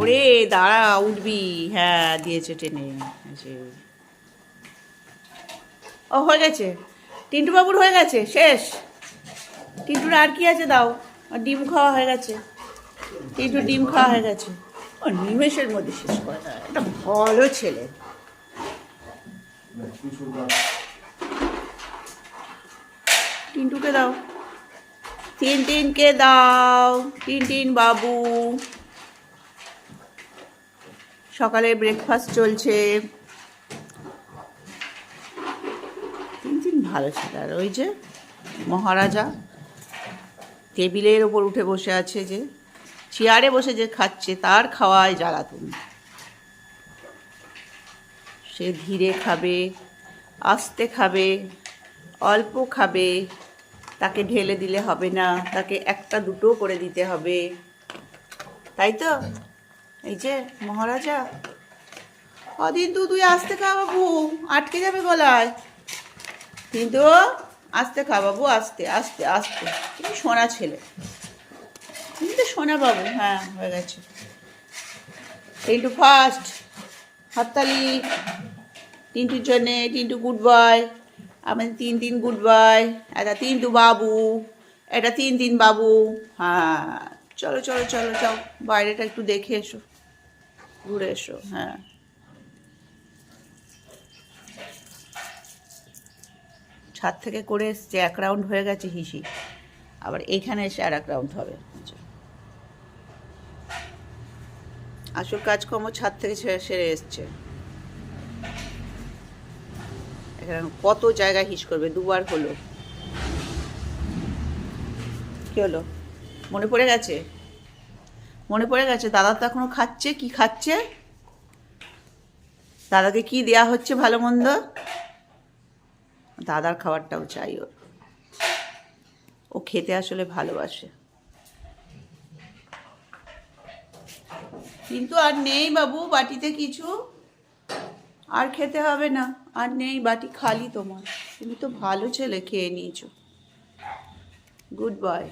ওরে দাঁড়া, উঠবি। হ্যাঁ দিয়েছে টেনে ও, হয়ে গেছে। টিন্টু বাবুর হয়ে গেছে, শেষ। টিন্টুর আর কি আছে দাও? ডিম খাওয়া হয়ে গেছে। টিন্টু ডিম খাওয়া হয়ে গেছে। ও, নিমেষের মধ্যে শেষ করে একটা ভালো ছেলে। টিন্টুকে দাও। তিন তিনকে দাও। তিন বাবু। সকালে ব্রেকফাস্ট চলছে। তিন ভালো ছিল। আর ওই যে মহারাজা টেবিলের ওপর উঠে বসে আছে যে, চেয়ারে বসে যে খাচ্ছে, তার খাওয়ায় জ্বালাতুন সে ধীরে খাবে, আস্তে খাবে, অল্প খাবে। তাকে ঢেলে দিলে হবে না, তাকে একটা দুটো করে দিতে হবে। তাই তো? এই যে, মহারাজা। কদিন তো তুই আসতে খা বাবু, আটকে যাবে গলায়। কিন্তু আস্তে খা বাবু, আস্তে আস্তে আস্তে। তুমি সোনা ছেলে। তুমি তো সোনা বাবু হ্যাঁ হয়ে গেছে। টিন্টু ফার্স্ট হাততালি। টিন্টুর জন্যে, টিন্টু গুড বয় আমাদের তিন তিন গুড বয় এটা তিনটু বাবু, এটা তিন তিন বাবু। হ্যাঁ চলো চলো চলো, যাও, বাইরেটা একটু দেখে এসো, ঘুরে এসো হ্যাঁ। ছাদ থেকে করে এসছে, এক রাউন্ড হয়ে গেছে হিসি। আবার এইখানে এসে আর এক রাউন্ড হবে। আসল কাজকর্ম ছাদ থেকে সেরে এসছে। এখানে কত জায়গায় হিস করবে, দুবার হলো। কি হলো? মনে পড়ে গেছে? মনে পড়ে গেছে, দাদা তো এখনও খাচ্ছে, কি খাচ্ছে? দাদাকে কি দেয়া হচ্ছে ভালো মন্দ? দাদার খাবারটাও চাই ওর। ও খেতে আসলে ভালোবাসে। কিন্তু আর নেই বাবু, বাটিতে কিছু। আর খেতে হবে না। আর নেই বাটি খালি তোমার। তুমি তো ভালো ছেলে, খেয়ে নিয়েছো। Good boy